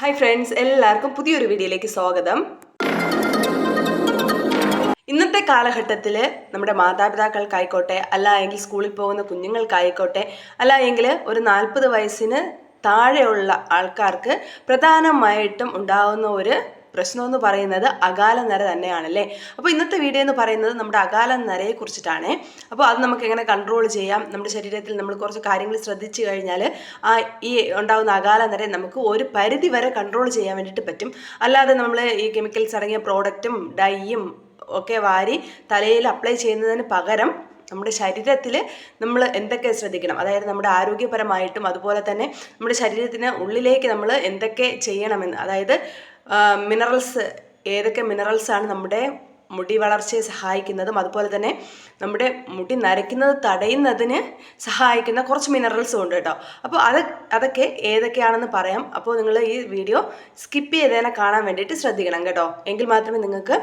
Hi friends എല്ലാവർക്കും പുതിയൊരു വീഡിയോയിലേക്ക് സ്വാഗതം. ഇന്നത്തെ കാലഘട്ടത്തിൽ നമ്മുടെ മാതാപിതാക്കൾക്കായിക്കോട്ടെ അല്ല എങ്കിൽ സ്കൂളിൽ പോകുന്ന കുഞ്ഞുങ്ങൾക്കായിക്കോട്ടെ അല്ല എങ്കിൽ ഒരു നാൽപ്പത് വയസ്സിന് താഴെയുള്ള ആൾക്കാർക്ക് പ്രധാനമായിട്ടും ഉണ്ടാകുന്ന ഒരു പ്രശ്നം എന്ന് പറയുന്നത് അകാല നര തന്നെയാണല്ലേ? അപ്പോൾ ഇന്നത്തെ വീഡിയോ എന്ന് പറയുന്നത് നമ്മുടെ അകാല നരയെ കുറിച്ചിട്ടാണ്. അപ്പോൾ അത് നമുക്ക് എങ്ങനെ കൺട്രോൾ ചെയ്യാം? നമ്മുടെ ശരീരത്തിൽ നമ്മൾ കുറച്ച് കാര്യങ്ങൾ ശ്രദ്ധിച്ചു കഴിഞ്ഞാൽ ആ ഈ ഉണ്ടാകുന്ന അകാല നര നമുക്ക് ഒരു പരിധി വരെ കൺട്രോൾ ചെയ്യാൻ വേണ്ടിയിട്ട് പറ്റും. അല്ലാതെ നമ്മൾ ഈ കെമിക്കൽസ് അടങ്ങിയ പ്രോഡക്റ്റും ഡൈയും ഒക്കെ വാരി തലയിൽ അപ്ലൈ ചെയ്യുന്നതിന് പകരം നമ്മുടെ ശരീരത്തിൽ നമ്മൾ എന്തൊക്കെ ശ്രദ്ധിക്കണം? അതായത് നമ്മുടെ ആരോഗ്യപരമായിട്ടും അതുപോലെ തന്നെ നമ്മുടെ ശരീരത്തിന് ഉള്ളിലേക്ക് നമ്മൾ എന്തൊക്കെ ചെയ്യണമെന്ന്? അതായത് മിനറൽസ് ഏതൊക്കെ മിനറൽസ് ആണ് നമ്മുടെ മുടി വളർച്ചയെ സഹായിക്കുന്നതും അതുപോലെ തന്നെ നമ്മുടെ മുടി നരയ്ക്കുന്നത് തടയുന്നതിന് സഹായിക്കുന്ന കുറച്ച് മിനറൽസും ഉണ്ട് കേട്ടോ. അപ്പോൾ അത് അതൊക്കെ ഏതൊക്കെയാണെന്ന് പറയാം. അപ്പോൾ നിങ്ങൾ ഈ വീഡിയോ സ്കിപ്പ് ചെയ്തതിനെ കാണാൻ വേണ്ടിയിട്ട് ശ്രദ്ധിക്കണം കേട്ടോ. എങ്കിൽ മാത്രമേ നിങ്ങൾക്ക്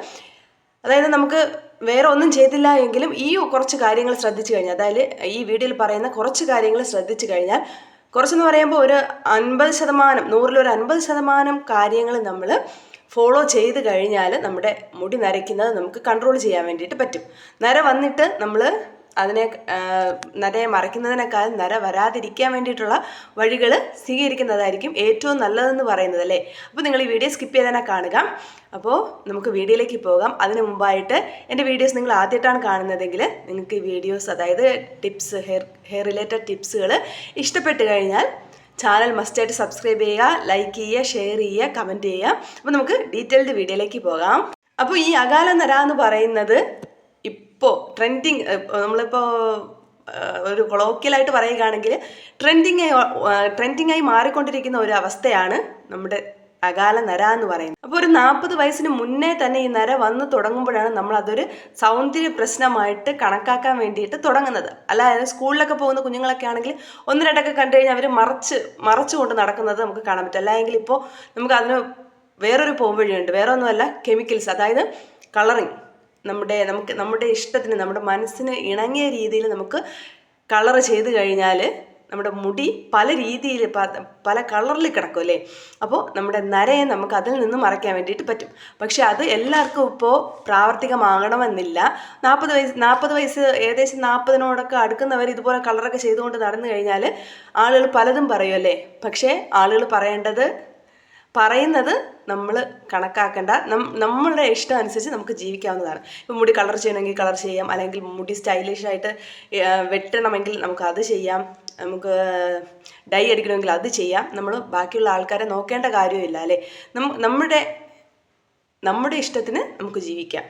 അതായത് നമുക്ക് വേറെ ഒന്നും ചെയ്തില്ല എങ്കിലും ഈ കുറച്ച് കാര്യങ്ങൾ ശ്രദ്ധിച്ചു കഴിഞ്ഞാൽ അതായത് ഈ വീഡിയോയിൽ പറയുന്ന കുറച്ച് കാര്യങ്ങൾ ശ്രദ്ധിച്ചു കഴിഞ്ഞാൽ കുറച്ചെന്ന് പറയുമ്പോൾ ഒരു അൻപത് ശതമാനം നൂറിലൊരു അൻപത് ശതമാനം കാര്യങ്ങൾ നമ്മൾ ഫോളോ ചെയ്ത് കഴിഞ്ഞാൽ നമ്മുടെ മുടി നരയ്ക്കുന്നത് നമുക്ക് കൺട്രോൾ ചെയ്യാൻ വേണ്ടിയിട്ട് പറ്റും. നര വന്നിട്ട് നമ്മൾ അതിനെ നരയെ മറയ്ക്കുന്നതിനേക്കാൾ നര വരാതിരിക്കാൻ വേണ്ടിയിട്ടുള്ള വഴികൾ സ്വീകരിക്കുന്നതായിരിക്കും ഏറ്റവും നല്ലതെന്ന് പറയുന്നത് അല്ലേ? അപ്പോൾ നിങ്ങൾ ഈ വീഡിയോ സ്കിപ്പ് ചെയ്തതിനെ കാണുക. അപ്പോൾ നമുക്ക് വീഡിയോയിലേക്ക് പോകാം. അതിന് മുമ്പായിട്ട് എന്റെ വീഡിയോസ് നിങ്ങൾ ആദ്യമായിട്ടാണ് കാണുന്നതെങ്കിൽ നിങ്ങൾക്ക് ഈ വീഡിയോസ് അതായത് ടിപ്സ് ഹെയർ ഹെയർ റിലേറ്റഡ് ടിപ്സുകൾ ഇഷ്ടപ്പെട്ട് കഴിഞ്ഞാൽ ചാനൽ മസ്റ്റായിട്ട് സബ്സ്ക്രൈബ് ചെയ്യുക ലൈക്ക് ചെയ്യുക ഷെയർ ചെയ്യുക കമന്റ് ചെയ്യുക. അപ്പോൾ നമുക്ക് ഡീറ്റെയിൽഡ് വീഡിയോയിലേക്ക് പോകാം. അപ്പോൾ ഈ അകാല നര എന്ന് പറയുന്നത് ഇപ്പോൾ ട്രെൻഡിങ് നമ്മളിപ്പോൾ ഒരു കൊളോക്കിയലായിട്ട് പറയുകയാണെങ്കിൽ ട്രെൻഡിങ് ട്രെൻഡിങ് ആയി മാറിക്കൊണ്ടിരിക്കുന്ന ഒരു അവസ്ഥയാണ് നമ്മുടെ അകാല നര എന്ന് പറയുന്നത്. അപ്പോൾ ഒരു നാൽപ്പത് വയസ്സിന് മുന്നേ തന്നെ ഈ നര വന്ന് തുടങ്ങുമ്പോഴാണ് നമ്മൾ അതൊരു സൗന്ദര്യ പ്രശ്നമായിട്ട് കണക്കാക്കാൻ വേണ്ടിയിട്ട് തുടങ്ങുന്നത്. അല്ലാതെ സ്കൂളിലൊക്കെ പോകുന്ന കുഞ്ഞുങ്ങളൊക്കെ ആണെങ്കിൽ ഒന്ന് രണ്ടൊക്കെ കണ്ടു കഴിഞ്ഞാൽ അവർ മറച്ച് മറച്ചുകൊണ്ട് നടക്കുന്നത് നമുക്ക് കാണാൻ പറ്റും. അല്ലെങ്കിൽ ഇപ്പോൾ നമുക്ക് അതിന് വേറൊരു പോംവഴിയുണ്ട്. വേറെ ഒന്നുമല്ല കെമിക്കൽസ് അതായത് കളറിങ് നമ്മുടെ നമുക്ക് നമ്മുടെ ഇഷ്ടത്തിന് നമ്മുടെ മനസ്സിന് ഇണങ്ങിയ രീതിയിൽ നമുക്ക് കളർ ചെയ്ത് കഴിഞ്ഞാൽ നമ്മുടെ മുടി പല രീതിയിൽ പല കളറിൽ കിടക്കും അല്ലേ? അപ്പോൾ നമ്മുടെ നരയെ നമുക്ക് അതിൽ നിന്ന് മറയ്ക്കാൻ വേണ്ടിയിട്ട് പറ്റും. പക്ഷെ അത് എല്ലാവർക്കും ഇപ്പോൾ പ്രാവർത്തികമാകണമെന്നില്ല. നാൽപ്പത് വയസ്സ് നാൽപ്പത് വയസ്സ് ഏകദേശം നാൽപ്പതിനോടൊക്കെ അടുക്കുന്നവർ ഇതുപോലെ കളറൊക്കെ ചെയ്തുകൊണ്ട് നടന്നു കഴിഞ്ഞാൽ ആളുകൾ പലതും പറയും അല്ലേ? പക്ഷേ ആളുകൾ പറയേണ്ടത് പറയുന്നത് നമ്മൾ കണക്കാക്കേണ്ട. നമ്മളുടെ ഇഷ്ടം അനുസരിച്ച് നമുക്ക് ജീവിക്കാവുന്നതാണ്. ഇപ്പം മുടി കളർ ചെയ്യണമെങ്കിൽ കളർ ചെയ്യാം. അല്ലെങ്കിൽ മുടി സ്റ്റൈലിഷ് ആയിട്ട് വെട്ടണമെങ്കിൽ നമുക്ക് അത് ചെയ്യാം. നമുക്ക് ഡൈ അടിക്കണമെങ്കിൽ അത് ചെയ്യാം. നമ്മൾ ബാക്കിയുള്ള ആൾക്കാരെ നോക്കേണ്ട കാര്യമില്ല അല്ലേ? നമ്മുടെ നമ്മുടെ ഇഷ്ടത്തിന് നമുക്ക് ജീവിക്കാം.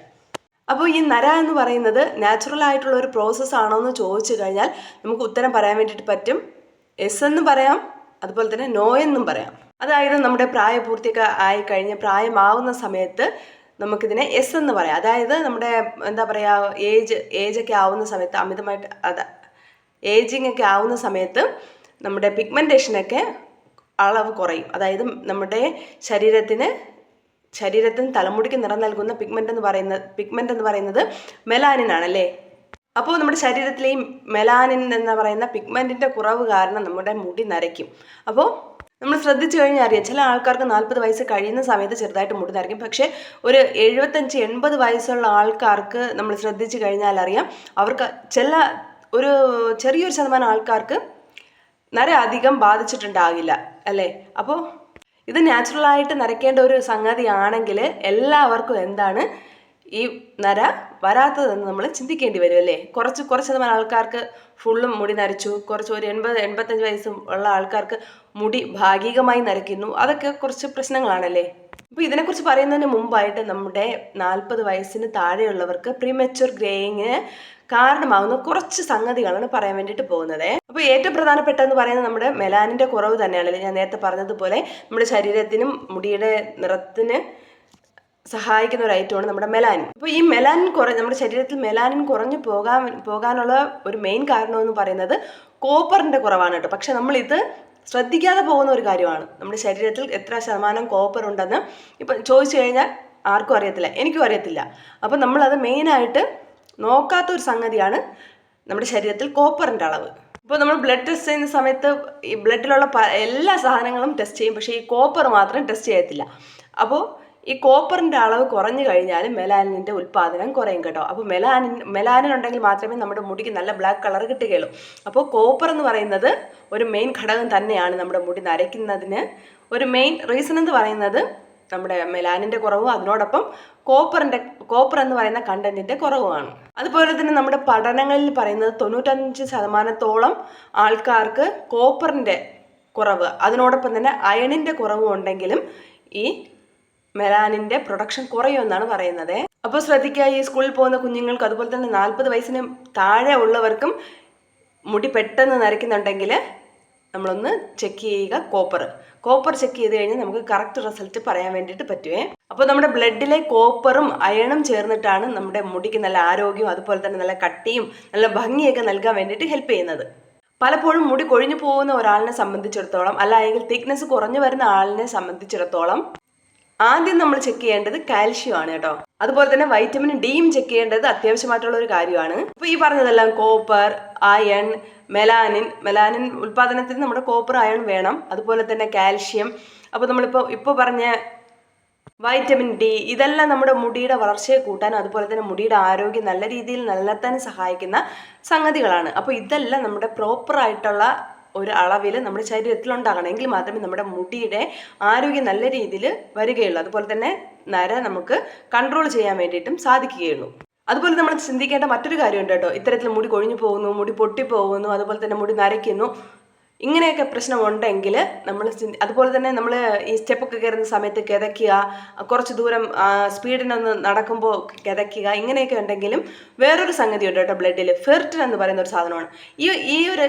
അപ്പോൾ ഈ നര എന്ന് പറയുന്നത് നാച്ചുറൽ ആയിട്ടുള്ള ഒരു പ്രോസസ്സ് ആണോ എന്ന് ചോദിച്ചു കഴിഞ്ഞാൽ നമുക്ക് ഉത്തരം പറയാൻ വേണ്ടിയിട്ട് പറ്റും. എസ് എന്ന് പറയാം അതുപോലെ തന്നെ നോ എന്നും പറയാം. അതായത് നമ്മുടെ പ്രായപൂർത്തിയൊക്കെ ആയി കഴിഞ്ഞ പ്രായമാവുന്ന സമയത്ത് നമുക്കിതിനെ എസ് എന്ന് പറയാം. അതായത് നമ്മുടെ എന്താ പറയുക ഏജ് ഏജൊക്കെ ആവുന്ന സമയത്ത് അമിതമായിട്ട് അത് ഏജിങ് ഒക്കെ ആവുന്ന സമയത്ത് നമ്മുടെ പിഗ്മെന്റേഷനൊക്കെ അളവ് കുറയും. അതായത് നമ്മുടെ ശരീരത്തിന് ശരീരത്തിന് തലമുടിക്ക് നിറം നൽകുന്ന പിഗ്മെന്റ് എന്ന് പറയുന്ന പിഗ്മെന്റ് എന്ന് പറയുന്നത് മെലാനിൻ ആണല്ലേ? അപ്പോൾ നമ്മുടെ ശരീരത്തിലെ മെലാനിൻ എന്ന് പറയുന്ന പിഗ്മെന്റിന്റെ കുറവ് കാരണം നമ്മുടെ മുടി നരയ്ക്കും. അപ്പോൾ നമ്മൾ ശ്രദ്ധിച്ചു കഴിഞ്ഞാൽ അറിയാം ചില ആൾക്കാർക്ക് നാൽപ്പത് വയസ്സ് കഴിയുന്ന സമയത്ത് ചെറുതായിട്ട് മുടി പക്ഷേ ഒരു എഴുപത്തഞ്ച് എൺപത് വയസ്സുള്ള ആൾക്കാർക്ക് നമ്മൾ ശ്രദ്ധിച്ചു കഴിഞ്ഞാൽ അറിയാം അവർക്ക് ചില ഒരു ചെറിയൊരു ശതമാനം ആൾക്കാർക്ക് നര അധികം ബാധിച്ചിട്ടുണ്ടാകില്ല അല്ലേ? അപ്പോൾ ഇത് നാച്ചുറലായിട്ട് നരയ്ക്കേണ്ട ഒരു സംഗതിയാണെങ്കിൽ എല്ലാവർക്കും എന്താണ് ഈ നര വരാത്തതെന്ന് നമ്മൾ ചിന്തിക്കേണ്ടി വരും അല്ലേ? കുറച്ച് കുറച്ച് ശതമാനം ആൾക്കാർക്ക് ഫുള്ളും മുടി നരച്ചു. കുറച്ച് ഒരു എൺപത് എൺപത്തഞ്ച് വയസ്സും ഉള്ള ആൾക്കാർക്ക് മുടി ഭാഗികമായി നരയ്ക്കുന്നു. അതൊക്കെ കുറച്ച് പ്രശ്നങ്ങളാണല്ലേ? അപ്പോൾ ഇതിനെക്കുറിച്ച് പറയുന്നതിന് മുമ്പായിട്ട് നമ്മുടെ നാൽപ്പത് വയസ്സിന് താഴെയുള്ളവർക്ക് പ്രീമെച്ചുർ ഗ്രേയിങ്ങിന് കാരണമാകുന്ന കുറച്ച് സംഗതികളാണ് പറയാൻ വേണ്ടിയിട്ട് പോകുന്നത്. അപ്പോൾ ഏറ്റവും പ്രധാനപ്പെട്ടതെന്ന് പറയുന്നത് നമ്മുടെ മെലാനിന്റെ കുറവ് തന്നെയാണല്ലേ ഞാൻ നേരത്തെ പറഞ്ഞതുപോലെ നമ്മുടെ ശരീരത്തിനും മുടിയുടെ നിറത്തിന് സഹായിക്കുന്ന ഒരു ഐറ്റമാണ് നമ്മുടെ മെലാനിൻ അപ്പോൾ ഈ മെലാനിൻ കുറ നമ്മുടെ ശരീരത്തിൽ മെലാനിൻ കുറഞ്ഞു പോകാൻ പോകാനുള്ള ഒരു മെയിൻ കാരണം എന്ന് പറയുന്നത് കോപ്പറിന്റെ കുറവാണ് കേട്ടോ. പക്ഷെ നമ്മളിത് ശ്രദ്ധിക്കാതെ പോകുന്ന ഒരു കാര്യമാണ്. നമ്മുടെ ശരീരത്തിൽ എത്ര ശതമാനം കോപ്പർ ഉണ്ടെന്ന് ഇപ്പം ചോദിച്ചു കഴിഞ്ഞാൽ ആർക്കും അറിയത്തില്ല എനിക്കും അറിയത്തില്ല. അപ്പം നമ്മളത് മെയിനായിട്ട് നോക്കാത്ത ഒരു സംഗതിയാണ് നമ്മുടെ ശരീരത്തിൽ കോപ്പറിന്റെ അളവ്. ഇപ്പോൾ നമ്മൾ ബ്ലഡ് ടെസ്റ്റ് ചെയ്യുന്ന സമയത്ത് ഈ ബ്ലഡിലുള്ള എല്ലാ സാധനങ്ങളും ടെസ്റ്റ് ചെയ്യും. പക്ഷേ ഈ കോപ്പർ മാത്രം ടെസ്റ്റ് ചെയ്യത്തില്ല. അപ്പോൾ ഈ കോപ്പറിന്റെ അളവ് കുറഞ്ഞു കഴിഞ്ഞാൽ മെലാനിന്റെ ഉൽപ്പാദനം കുറയും കേട്ടോ. അപ്പോൾ മെലാനിൻ മെലാനിൻ ഉണ്ടെങ്കിൽ മാത്രമേ നമ്മുടെ മുടിക്ക് നല്ല ബ്ലാക്ക് കളർ കിട്ടുകയുള്ളൂ. അപ്പോൾ കോപ്പർ എന്ന് പറയുന്നത് ഒരു മെയിൻ ഘടകം തന്നെയാണ് നമ്മുടെ മുടി നരയ്ക്കുന്നതിന്. ഒരു മെയിൻ റീസൺ എന്ന് പറയുന്നത് നമ്മുടെ മെലാനിന്റെ കുറവും അതിനോടൊപ്പം കോപ്പറിന്റെ കോപ്പർ എന്ന് പറയുന്ന കണ്ടന്റിന്റെ കുറവുമാണ്. അതുപോലെ തന്നെ നമ്മുടെ പഠനങ്ങളിൽ പറയുന്നത് തൊണ്ണൂറ്റഞ്ച് ശതമാനത്തോളം ആൾക്കാർക്ക് കോപ്പറിന്റെ കുറവ് അതിനോടൊപ്പം തന്നെ അയണിന്റെ കുറവും ഉണ്ടെങ്കിലും ഈ മെലാനിന്റെ പ്രൊഡക്ഷൻ കുറയുമെന്നാണ് പറയുന്നത്. അപ്പോൾ ശ്രദ്ധിക്കുക ഈ സ്കൂളിൽ പോകുന്ന കുഞ്ഞുങ്ങൾക്ക് അതുപോലെ തന്നെ നാൽപ്പത് വയസ്സിന് താഴെ ഉള്ളവർക്കും മുടി പെട്ടെന്ന് നരയ്ക്കുന്നുണ്ടെങ്കിൽ നമ്മളൊന്ന് ചെക്ക് ചെയ്യുക കോപ്പർ കോപ്പർ ചെക്ക് ചെയ്ത് കഴിഞ്ഞാൽ നമുക്ക് കറക്റ്റ് റിസൾട്ട് പറയാൻ വേണ്ടിയിട്ട് പറ്റുവേ. അപ്പോൾ നമ്മുടെ ബ്ലഡിലെ കോപ്പറും അയണും ചേർന്നിട്ടാണ് നമ്മുടെ മുടിക്ക് നല്ല ആരോഗ്യവും അതുപോലെ തന്നെ നല്ല കട്ടിയും നല്ല ഭംഗിയൊക്കെ നൽകാൻ വേണ്ടിയിട്ട് ഹെൽപ്പ് ചെയ്യുന്നത്. പലപ്പോഴും മുടി കൊഴിഞ്ഞു പോകുന്ന ഒരാളിനെ സംബന്ധിച്ചിടത്തോളം അല്ലെങ്കിൽ തിക്നെസ് കുറഞ്ഞു വരുന്ന ആളിനെ സംബന്ധിച്ചിടത്തോളം ആദ്യം നമ്മൾ ചെക്ക് ചെയ്യേണ്ടത് കാൽഷ്യം ആണ് കേട്ടോ. അതുപോലെ തന്നെ വൈറ്റമിൻ ഡിയും ചെക്ക് ചെയ്യേണ്ടത് അത്യാവശ്യമായിട്ടുള്ള ഒരു കാര്യമാണ്. അപ്പോൾ ഈ പറഞ്ഞതെല്ലാം കോപ്പർ അയൺ മെലാനിൻ മെലാനിൻ ഉൽപ്പാദനത്തിന് നമ്മുടെ കോപ്പർ അയൺ വേണം. അതുപോലെ തന്നെ കാൽഷ്യം അപ്പോൾ നമ്മളിപ്പോൾ ഇപ്പൊ പറഞ്ഞ വൈറ്റമിൻ ഡി ഇതെല്ലാം നമ്മുടെ മുടിയുടെ വളർച്ചയെ കൂട്ടാനും അതുപോലെ തന്നെ മുടിയുടെ ആരോഗ്യം നല്ല രീതിയിൽ നിലനിർത്താൻ സഹായിക്കുന്ന സംഗതികളാണ്. അപ്പോൾ ഇതെല്ലാം നമ്മുടെ പ്രോപ്പർ ആയിട്ടുള്ള ഒരു അളവിൽ നമ്മുടെ ശരീരത്തിൽ എങ്കിൽ മാത്രമേ നമ്മുടെ മുടിയുടെ ആരോഗ്യം നല്ല രീതിയിൽ വരികയുള്ളൂ. അതുപോലെ തന്നെ നര നമുക്ക് കൺട്രോൾ ചെയ്യാൻ വേണ്ടിയിട്ടും സാധിക്കുകയുള്ളൂ. അതുപോലെ നമ്മൾ ചിന്തിക്കേണ്ട മറ്റൊരു കാര്യമുണ്ട് കേട്ടോ. ഇത്തരത്തിൽ മുടി കൊഴിഞ്ഞു പോകുന്നു മുടി പൊട്ടിപ്പോകുന്നു അതുപോലെ തന്നെ മുടി നരയ്ക്കുന്നു. ഇങ്ങനെയൊക്കെ പ്രശ്നമുണ്ടെങ്കിൽ നമ്മൾ അതുപോലെ തന്നെ നമ്മൾ ഈ സ്റ്റെപ്പൊക്കെ കയറുന്ന സമയത്ത് കിതയ്ക്കുക കുറച്ച് ദൂരം സ്പീഡിനൊന്ന് നടക്കുമ്പോൾ കിതയ്ക്കുക ഇങ്ങനെയൊക്കെ ഉണ്ടെങ്കിലും വേറൊരു സംഗതി ഉണ്ട് കേട്ടോ ബ്ലഡിൽ ഫെർട്ടിൻ എന്ന് പറയുന്ന ഒരു സാധനമാണ്. ഈ ഈ ഒരു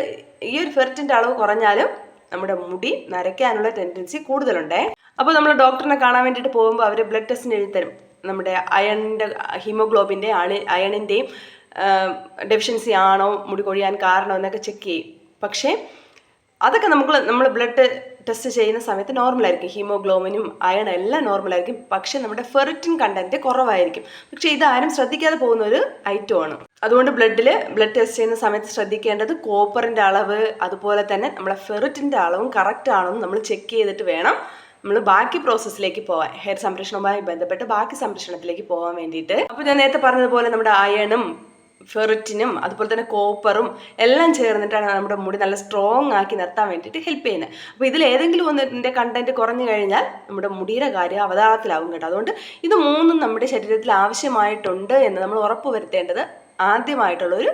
ഈ ഒരു ഫെർട്ടിന്റെ അളവ് കുറഞ്ഞാലും നമ്മുടെ മുടി നരയ്ക്കാനുള്ള ടെൻഡൻസി കൂടുതലുണ്ടേ. അപ്പോൾ നമ്മൾ ഡോക്ടറിനെ കാണാൻ വേണ്ടിയിട്ട് പോകുമ്പോൾ അവർ ബ്ലഡ് ടെസ്റ്റിന് എഴുതി തരും. നമ്മുടെ അയണിന്റെ ഹീമോഗ്ലോബിന്റെ അണി അയണിന്റെയും ഡെഫിഷ്യൻസി ആണോ മുടി കൊഴിയാൻ കാരണം എന്നൊക്കെ ചെക്ക് ചെയ്യും. പക്ഷേ അതൊക്കെ നമുക്ക് നമ്മൾ ബ്ലഡ് ടെസ്റ്റ് ചെയ്യുന്ന സമയത്ത് നോർമലായിരിക്കും ഹീമോഗ്ലോബിനും അയൺ എല്ലാം നോർമലായിരിക്കും പക്ഷേ നമ്മുടെ ഫെറിറ്റിൻ കണ്ടന്റ് കുറവായിരിക്കും. പക്ഷേ ഇതാരും ശ്രദ്ധിക്കാതെ പോകുന്ന ഒരു ഐറ്റമാണ് അതുകൊണ്ട് ബ്ലഡിൽ ബ്ലഡ് ടെസ്റ്റ് ചെയ്യുന്ന സമയത്ത് ശ്രദ്ധിക്കേണ്ടത് കോപ്പറിന്റെ അളവ് അതുപോലെ തന്നെ നമ്മളെ ഫെറിറ്റിന്റെ അളവും കറക്റ്റ് ആണെന്ന് നമ്മൾ ചെക്ക് ചെയ്തിട്ട് വേണം നമ്മൾ ബാക്കി പ്രോസസ്സിലേക്ക് പോകാൻ ഹെയർ സംരക്ഷണവുമായി ബന്ധപ്പെട്ട് ബാക്കി സംരക്ഷണത്തിലേക്ക് പോകാൻ വേണ്ടിയിട്ട്. അപ്പോൾ ഞാൻ നേരത്തെ പറഞ്ഞതുപോലെ നമ്മുടെ അയണും ഫെറിറ്റിനും അതുപോലെ തന്നെ കോപ്പറും എല്ലാം ചേർന്നിട്ടാണ് നമ്മുടെ മുടി നല്ല സ്ട്രോങ് ആക്കി നിർത്താൻ വേണ്ടിയിട്ട് ഹെൽപ്പ് ചെയ്യുന്നത്. അപ്പോൾ ഇതിൽ ഏതെങ്കിലും ഒന്നിന്റെ കണ്ടന്റ് കുറഞ്ഞു കഴിഞ്ഞാൽ നമ്മുടെ മുടിയുടെ കാര്യം അവതാളത്തിലാവും കേട്ടോ. അതുകൊണ്ട് ഇത് മൂന്നും നമ്മുടെ ശരീരത്തിൽ ആവശ്യമായിട്ടുണ്ട് എന്ന് നമ്മൾ ഉറപ്പ് വരുത്തേണ്ടത് ആദ്യമായിട്ടുള്ളൊരു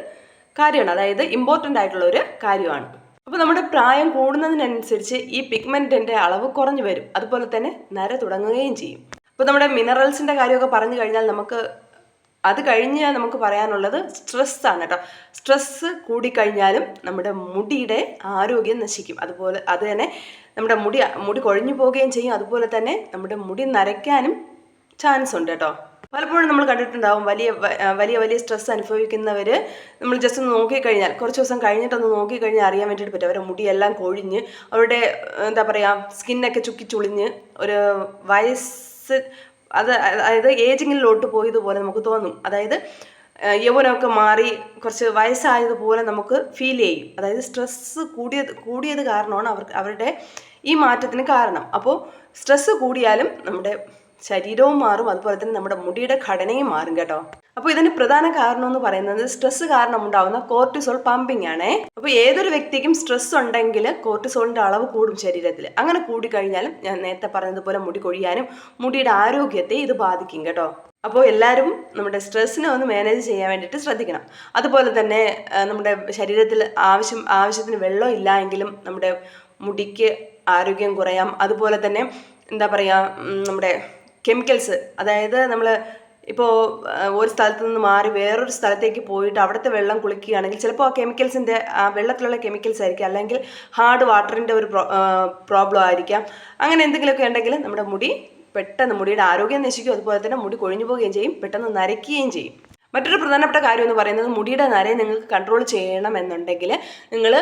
കാര്യമാണ്. അതായത് ഇമ്പോർട്ടന്റ് ആയിട്ടുള്ള ഒരു കാര്യമാണ്. അപ്പോൾ നമ്മുടെ പ്രായം കൂടുന്നതിനനുസരിച്ച് ഈ പിഗ്മെന്റിന്റെ അളവ് കുറഞ്ഞു വരും. അതുപോലെ തന്നെ നര തുടങ്ങുകയും ചെയ്യും. അപ്പോൾ നമ്മുടെ മിനറൽസിന്റെ കാര്യമൊക്കെ പറഞ്ഞു കഴിഞ്ഞാൽ നമുക്ക് അത് കഴിഞ്ഞ് നമുക്ക് പറയാനുള്ളത് സ്ട്രെസ്സാണ് കേട്ടോ. സ്ട്രെസ്സ് കൂടിക്കഴിഞ്ഞാലും നമ്മുടെ മുടിയുടെ ആരോഗ്യം നശിക്കും. അതുപോലെ അത് തന്നെ നമ്മുടെ മുടി മുടി കൊഴിഞ്ഞു പോവുകയും ചെയ്യും. അതുപോലെ തന്നെ നമ്മുടെ മുടി നരയ്ക്കാനും ചാൻസ് ഉണ്ട് കേട്ടോ. പലപ്പോഴും നമ്മൾ കണ്ടിട്ടുണ്ടാവും വലിയ വലിയ വലിയ സ്ട്രെസ് അനുഭവിക്കുന്നവർ നമ്മൾ ജസ്റ്റ് ഒന്ന് നോക്കിക്കഴിഞ്ഞാൽ കുറച്ച് ദിവസം കഴിഞ്ഞിട്ടൊന്ന് നോക്കിക്കഴിഞ്ഞാൽ അറിയാൻ വേണ്ടിയിട്ട് പറ്റും. അവരുടെ മുടിയെല്ലാം കൊഴിഞ്ഞ് അവരുടെ എന്താ പറയുക സ്കിന്നൊക്കെ ചുക്കി ചുളിഞ്ഞ് ഒരു വയസ്സ് അത് അതായത് ഏജിങ്ങിലോട്ട് പോയതുപോലെ നമുക്ക് തോന്നും. അതായത് യൗവനമൊക്കെ മാറി കുറച്ച് വയസ്സായതുപോലെ നമുക്ക് ഫീൽ ചെയ്യും. അതായത് സ്ട്രെസ്സ് കൂടിയത് കൂടിയത് കാരണമാണ് അവർക്ക് അവരുടെ ഈ മാറ്റത്തിന് കാരണം. അപ്പോൾ സ്ട്രെസ്സ് കൂടിയാലും നമ്മുടെ ശരീരവും മാറും അതുപോലെ തന്നെ നമ്മുടെ മുടിയുടെ ഘടനയും മാറും കേട്ടോ. അപ്പോൾ ഇതിന് പ്രധാന കാരണം എന്ന് പറയുന്നത് സ്ട്രെസ് കാരണം ഉണ്ടാകുന്ന കോർട്ടിസോൾ പമ്പിംഗ് ആണേ. അപ്പോൾ ഏതൊരു വ്യക്തിക്കും സ്ട്രെസ് ഉണ്ടെങ്കിൽ കോർട്ടിസോളിന്റെ അളവ് കൂടും ശരീരത്തിൽ അങ്ങനെ കൂടിക്കഴിഞ്ഞാലും ഞാൻ നേരത്തെ പറഞ്ഞതുപോലെ മുടി കൊഴിയാനും മുടിയുടെ ആരോഗ്യത്തെ ഇത് ബാധിക്കും കേട്ടോ. അപ്പോൾ എല്ലാവരും നമ്മുടെ സ്ട്രെസ്സിനെ ഒന്ന് മാനേജ് ചെയ്യാൻ വേണ്ടിയിട്ട് ശ്രദ്ധിക്കണം. അതുപോലെ തന്നെ നമ്മുടെ ശരീരത്തിൽ ആവശ്യം ആവശ്യത്തിന് വെള്ളം ഇല്ല എങ്കിലും നമ്മുടെ മുടിക്ക് ആരോഗ്യം കുറയാം. അതുപോലെ തന്നെ എന്താ പറയുക നമ്മുടെ കെമിക്കൽസ് അതായത് നമ്മൾ ഇപ്പോൾ ഒരു സ്ഥലത്ത് നിന്ന് മാറി വേറൊരു സ്ഥലത്തേക്ക് പോയിട്ട് അവിടുത്തെ വെള്ളം കുളിക്കുകയാണെങ്കിൽ ചിലപ്പോൾ ആ കെമിക്കൽസിന്റെ ആ വെള്ളത്തിലുള്ള കെമിക്കൽസ് ആയിരിക്കും. അല്ലെങ്കിൽ ഹാർഡ് വാട്ടറിന്റെ ഒരു പ്രോബ്ലം ആയിരിക്കാം. അങ്ങനെ എന്തെങ്കിലുമൊക്കെ ഉണ്ടെങ്കിൽ നമ്മുടെ മുടി പെട്ടെന്ന് മുടിയുടെ ആരോഗ്യം നശിക്കും. അതുപോലെ തന്നെ മുടി കൊഴിഞ്ഞു പോവുകയും ചെയ്യും പെട്ടെന്ന് നരയ്ക്കുകയും ചെയ്യും. മറ്റൊരു പ്രധാനപ്പെട്ട കാര്യം എന്ന് പറയുന്നത് മുടിയുടെ നരയെ നിങ്ങൾക്ക് കൺട്രോൾ ചെയ്യണം എന്നുണ്ടെങ്കിൽ നിങ്ങൾ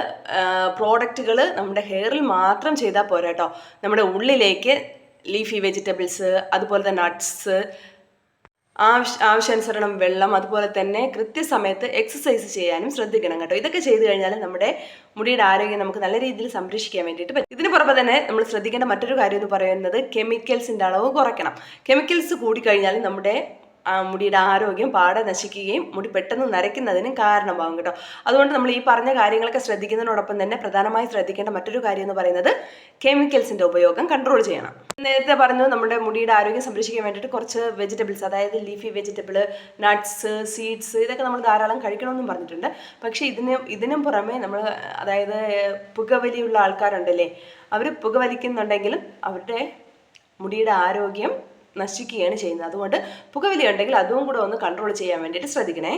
പ്രോഡക്റ്റുകൾ നമ്മുടെ ഹെയറിൽ മാത്രം ചെയ്താൽ പോരാട്ടോ നമ്മുടെ ഉള്ളിലേക്ക് ലീഫി വെജിറ്റബിൾസ് അതുപോലെ തന്നെ നട്ട്സ് ആവശ്യ ആവശ്യാനുസരണം വെള്ളം അതുപോലെ തന്നെ കൃത്യസമയത്ത് എക്സസൈസ് ചെയ്യാനും ശ്രദ്ധിക്കണം കേട്ടോ. ഇതൊക്കെ ചെയ്തു കഴിഞ്ഞാൽ നമ്മുടെ മുടിയുടെ ആരോഗ്യം നമുക്ക് നല്ല രീതിയിൽ സംരക്ഷിക്കാൻ വേണ്ടിയിട്ട് പറ്റും. ഇതിന് പുറമെ തന്നെ നമ്മൾ ശ്രദ്ധിക്കേണ്ട മറ്റൊരു കാര്യം എന്ന് പറയുന്നത് കെമിക്കൽസിന്റെ അളവ് കുറയ്ക്കണം. കെമിക്കൽസ് കൂടിക്കഴിഞ്ഞാൽ നമ്മുടെ മുടിയുടെ ആരോഗ്യം പാടെ നശിക്കുകയും മുടി പെട്ടെന്ന് നരയ്ക്കുന്നതിനും കാരണമാകും കേട്ടോ. അതുകൊണ്ട് നമ്മൾ ഈ പറഞ്ഞ കാര്യങ്ങളൊക്കെ ശ്രദ്ധിക്കുന്നതിനോടൊപ്പം തന്നെ പ്രധാനമായി ശ്രദ്ധിക്കേണ്ട മറ്റൊരു കാര്യം എന്ന് പറയുന്നത് കെമിക്കൽസിന്റെ ഉപയോഗം കൺട്രോൾ ചെയ്യണം. നേരത്തെ പറഞ്ഞു നമ്മുടെ മുടിയുടെ ആരോഗ്യം സംരക്ഷിക്കാൻ വേണ്ടിയിട്ട് കുറച്ച് വെജിറ്റബിൾസ് അതായത് ലീഫി വെജിറ്റബിൾ നട്ട്സ് സീഡ്സ് ഇതൊക്കെ നമ്മൾ ധാരാളം കഴിക്കണമെന്നും പറഞ്ഞിട്ടുണ്ട്. പക്ഷേ ഇതിന് ഇതിനും പുറമെ നമ്മൾ അതായത് പുകവലിയുള്ള ആൾക്കാരുണ്ടല്ലേ അവർ പുകവലിക്കുന്നുണ്ടെങ്കിലും അവരുടെ മുടിയുടെ ആരോഗ്യം നശിക്കുകയാണ് ചെയ്യുന്നത്. അതുകൊണ്ട് പുകവലി ഉണ്ടെങ്കിൽ അതും കൂടെ ഒന്ന് കൺട്രോൾ ചെയ്യാൻ വേണ്ടിയിട്ട് ശ്രദ്ധിക്കണേ.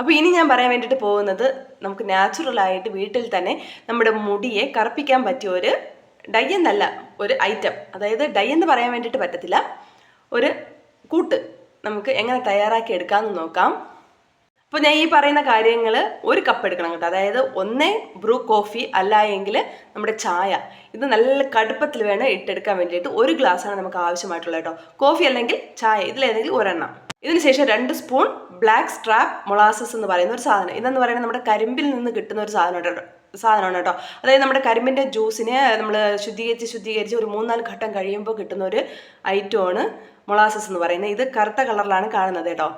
അപ്പോൾ ഇനി ഞാൻ പറയാൻ വേണ്ടിയിട്ട് പോകുന്നത് നമുക്ക് നാച്ചുറലായിട്ട് വീട്ടിൽ തന്നെ നമ്മുടെ മുടിയെ കറുപ്പിക്കാൻ പറ്റിയ ഒരു ഡൈ എന്നല്ല ഒരു ഐറ്റം അതായത് ഡൈ എന്ന് പറയാൻ വേണ്ടിയിട്ട് പറ്റത്തില്ല. ഒരു കൂട്ട് നമുക്ക് എങ്ങനെ തയ്യാറാക്കി എടുക്കാമെന്ന് നോക്കാം. അപ്പോൾ ഞാൻ ഈ പറയുന്ന കാര്യങ്ങൾ ഒരു കപ്പ് എടുക്കണം കേട്ടോ. അതായത് ഒന്നേ ബ്രൂ കോഫി അല്ല എങ്കിൽ നമ്മുടെ ചായ. ഇത് നല്ല കടുപ്പത്തിൽ വേണം ഇട്ടെടുക്കാൻ വേണ്ടിയിട്ട് ഒരു ഗ്ലാസ്സാണ് നമുക്ക് ആവശ്യമായിട്ടുള്ളത് കേട്ടോ. കോഫി അല്ലെങ്കിൽ ചായ ഇതിലേതെങ്കിലും ഒരെണ്ണം. ഇതിനുശേഷം രണ്ട് സ്പൂൺ ബ്ലാക്ക് സ്ട്രാപ്പ് മൊളാസസ് എന്ന് പറയുന്ന ഒരു സാധനം. ഇതെന്ന് പറയുന്നത് നമ്മുടെ കരിമ്പിൽ നിന്ന് കിട്ടുന്ന ഒരു സാധനം കേട്ടോ. സാധനമാണ് കേട്ടോ. അതായത് നമ്മുടെ കരിമ്പിന്റെ ജ്യൂസിനെ നമ്മൾ ശുദ്ധീകരിച്ച് ശുദ്ധീകരിച്ച് ഒരു മൂന്നാൽ ഘട്ടം കഴിയുമ്പോൾ കിട്ടുന്ന ഒരു ഐറ്റമാണ് മൊളാസസ് എന്ന് പറയുന്നത്. ഇത് കറുത്ത കളറിലാണ് കാണുന്നത് കേട്ടോ.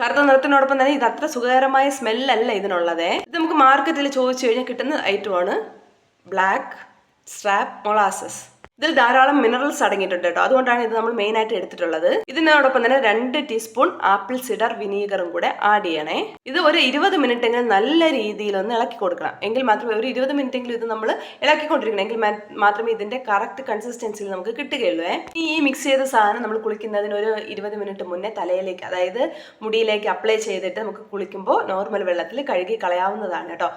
കറുത്ത നിറത്തിനോടൊപ്പം തന്നെ ഇത് അത്ര സുഖകരമായ സ്മെല്ലല്ല ഇതിനുള്ളത്. ഇത് നമുക്ക് മാർക്കറ്റിൽ ചോദിച്ചു കഴിഞ്ഞാൽ കിട്ടുന്ന ഐറ്റമാണ് ബ്ലാക്ക് സ്ട്രാപ്പ് മൊളാസസ് ഇതിൽ ധാരാളം മിനറൽസ് അടങ്ങിയിട്ടുണ്ട് കേട്ടോ. അതുകൊണ്ടാണ് ഇത് നമ്മൾ മെയിൻ ആയിട്ട് എടുത്തിട്ടുള്ളത്. ഇതിനോടൊപ്പം തന്നെ രണ്ട് ടീസ്പൂൺ ആപ്പിൾ സിഡർ വിനീഗറും കൂടെ ആഡ് ചെയ്യണേ. ഇത് ഒരു ഇരുപത് മിനിറ്റ് എങ്കിലും നല്ല രീതിയിൽ ഒന്ന് ഇളക്കി കൊടുക്കണം. എങ്കിൽ മാത്രമേ ഒരു ഇരുപത് മിനിറ്റ് എങ്കിലും ഇത് നമ്മൾ ഇളക്കിക്കൊണ്ടിരിക്കണം. എങ്കിൽ മാത്രമേ ഇതിന്റെ കറക്റ്റ് കൺസിസ്റ്റൻസിയിൽ നമുക്ക് കിട്ടുകയുള്ളൂ ഈ മിക്സ് ചെയ്ത സാധനം നമ്മൾ കുളിക്കുന്നതിന് ഒരു ഇരുപത് മിനിറ്റ് മുന്നേ തലയിലേക്ക് അതായത് മുടിയിലേക്ക് അപ്ലൈ ചെയ്തിട്ട് നമുക്ക് കുളിക്കുമ്പോൾ നോർമൽ വെള്ളത്തിൽ കഴുകി കളയാവുന്നതാണ് കേട്ടോ.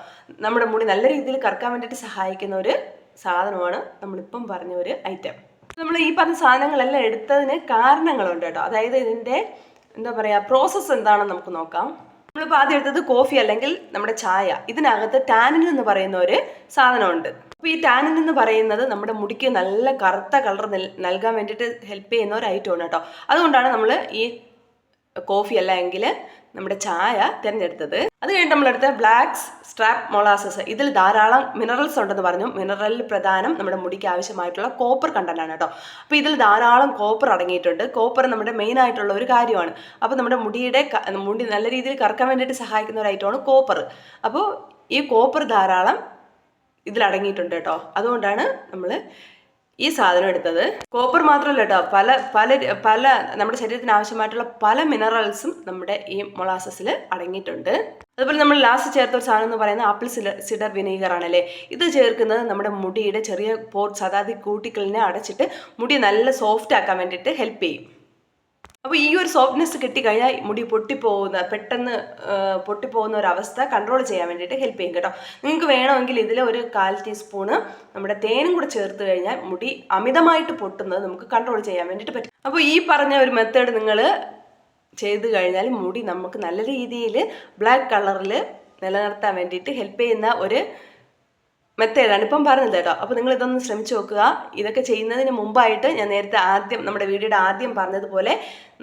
നമ്മുടെ മുടി നല്ല രീതിയിൽ കറക്കാൻ വേണ്ടിയിട്ട് സഹായിക്കുന്ന ഒരു സാധനമാണ് നമ്മളിപ്പം പറഞ്ഞ ഒരു ഐറ്റം നമ്മൾ ഈ പറഞ്ഞ സാധനങ്ങളെല്ലാം എടുത്തതിന് കാരണങ്ങളുണ്ട് കേട്ടോ. അതായത് ഇതിന്റെ എന്താ പറയുക പ്രോസസ്സ് എന്താണെന്ന് നമുക്ക് നോക്കാം. നമ്മളിപ്പോൾ ആദ്യം എടുത്തത് കോഫി അല്ലെങ്കിൽ നമ്മുടെ ചായ. ഇതിനകത്ത് ടാനിൻ എന്ന് പറയുന്ന ഒരു സാധനമുണ്ട്. അപ്പോൾ ഈ ടാനിൻ എന്ന് പറയുന്നത് നമ്മുടെ മുടിക്ക് നല്ല കറുത്ത കളർ നൽകാൻ വേണ്ടിയിട്ട് ഹെൽപ്പ് ചെയ്യുന്ന ഒരു ഐറ്റമാണ് കേട്ടോ. അതുകൊണ്ടാണ് നമ്മൾ ഈ കോഫി അല്ല എങ്കിൽ നമ്മുടെ ചായ തിരഞ്ഞെടുത്തത്. അത് കഴിഞ്ഞിട്ട് നമ്മളെടുത്ത ബ്ലാക്സ് സ്ട്രാപ്പ് മൊളാസസ്. ഇതിൽ ധാരാളം മിനറൽസ് ഉണ്ടെന്ന് പറഞ്ഞു. മിനറലിൽ പ്രധാനം നമ്മുടെ മുടിക്ക് ആവശ്യമായിട്ടുള്ള കോപ്പർ കണ്ടന്റ് ആണ് കേട്ടോ. അപ്പോൾ ഇതിൽ ധാരാളം കോപ്പർ അടങ്ങിയിട്ടുണ്ട്. കോപ്പർ നമ്മുടെ മെയിൻ ആയിട്ടുള്ള ഒരു കാര്യമാണ്. അപ്പോൾ നമ്മുടെ മുടിയുടെ മുടി നല്ല രീതിയിൽ കറക്കാൻ വേണ്ടിയിട്ട് സഹായിക്കുന്ന ഒരു ഐറ്റമാണ് കോപ്പർ. അപ്പോൾ ഈ കോപ്പർ ധാരാളം ഇതിലടങ്ങിയിട്ടുണ്ട് കേട്ടോ. അതുകൊണ്ടാണ് നമ്മൾ ഈ സാധനം എടുത്തത്. കോപ്പർ മാത്രമല്ല കേട്ടോ പല പല പല നമ്മുടെ ശരീരത്തിന് ആവശ്യമായിട്ടുള്ള പല മിനറൽസും നമ്മുടെ ഈ മൊളാസസിൽ അടങ്ങിയിട്ടുണ്ട്. അതുപോലെ നമ്മൾ ലാസ്റ്റ് ചേർത്ത ഒരു സാധനം എന്ന് പറയുന്നത് ആപ്പിൾ സിഡർ വിനീഗർ ആണല്ലേ ഇത് ചേർക്കുന്നത് നമ്മുടെ മുടിയുടെ ചെറിയ പോർട്സ് അതായത് കൂട്ടിക്കലിനെ അടച്ചിട്ട് മുടി നല്ല സോഫ്റ്റ് ആക്കാൻ വേണ്ടിയിട്ട് ഹെൽപ്പ് ചെയ്യും. അപ്പോൾ ഈ ഒരു സോഫ്റ്റ്നെസ് കിട്ടിക്കഴിഞ്ഞാൽ മുടി പൊട്ടിപ്പോകുന്ന പെട്ടെന്ന് പൊട്ടിപ്പോകുന്ന ഒരു അവസ്ഥ കൺട്രോൾ ചെയ്യാൻ വേണ്ടിയിട്ട് ഹെൽപ്പ് ചെയ്യും കേട്ടോ. നിങ്ങൾക്ക് വേണമെങ്കിൽ ഇതിൽ ഒരു കാൽ ടീസ്പൂണ് നമ്മുടെ തേനും കൂടെ ചേർത്ത് കഴിഞ്ഞാൽ മുടി അമിതമായിട്ട് പൊട്ടുന്നത് നമുക്ക് കൺട്രോൾ ചെയ്യാൻ വേണ്ടിയിട്ട് പറ്റും. അപ്പോൾ ഈ പറഞ്ഞ ഒരു മെത്തേഡ് നിങ്ങൾ ചെയ്ത് കഴിഞ്ഞാൽ മുടി നമുക്ക് നല്ല രീതിയിൽ ബ്ലാക്ക് കളറിൽ നിലനിർത്താൻ വേണ്ടിയിട്ട് ഹെൽപ്പ് ചെയ്യുന്ന ഒരു മെത്തേഡാണ് ഇപ്പം പറഞ്ഞത് കേട്ടോ. അപ്പോൾ നിങ്ങൾ ഇതൊന്ന് ശ്രമിച്ചു നോക്കുക. ഇതൊക്കെ ചെയ്യുന്നതിന് മുമ്പായിട്ട് ഞാൻ നേരത്തെ ആദ്യം നമ്മുടെ വീഡിയോയുടെ ആദ്യം പറഞ്ഞതുപോലെ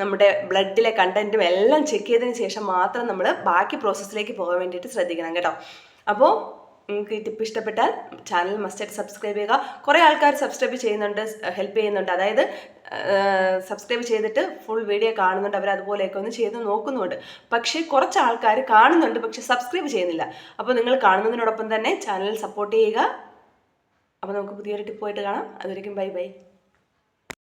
നമ്മുടെ ബ്ലഡിലെ കണ്ടന്റും എല്ലാം ചെക്ക് ചെയ്തതിന് ശേഷം മാത്രം നമ്മൾ ബാക്കി പ്രോസസ്സിലേക്ക് പോകാൻ വേണ്ടിയിട്ട് ശ്രദ്ധിക്കണം കേട്ടോ. അപ്പോൾ നിങ്ങൾക്ക് ഈ ടിപ്പ് ഇഷ്ടപ്പെട്ടാൽ ചാനൽ മസ്റ്റായിട്ട് സബ്സ്ക്രൈബ് ചെയ്യുക. കുറേ ആൾക്കാർ സബ്സ്ക്രൈബ് ചെയ്യുന്നുണ്ട് ഹെൽപ്പ് ചെയ്യുന്നുണ്ട്. അതായത് സബ്സ്ക്രൈബ് ചെയ്തിട്ട് ഫുൾ വീഡിയോ കാണുന്നുണ്ട്. അവർ അതുപോലെയൊക്കെ ഒന്ന് ചെയ്ത് നോക്കുന്നുണ്ട്. പക്ഷേ കുറച്ച് ആൾക്കാർ കാണുന്നുണ്ട് പക്ഷേ സബ്സ്ക്രൈബ് ചെയ്യുന്നില്ല. അപ്പോൾ നിങ്ങൾ കാണുന്നതിനോടൊപ്പം തന്നെ ചാനൽ സപ്പോർട്ട് ചെയ്യുക. അപ്പോൾ നമുക്ക് പുതിയൊരു ടിപ്പ് പോയിട്ട് കാണാം. അതുവരെയും ബൈ ബൈ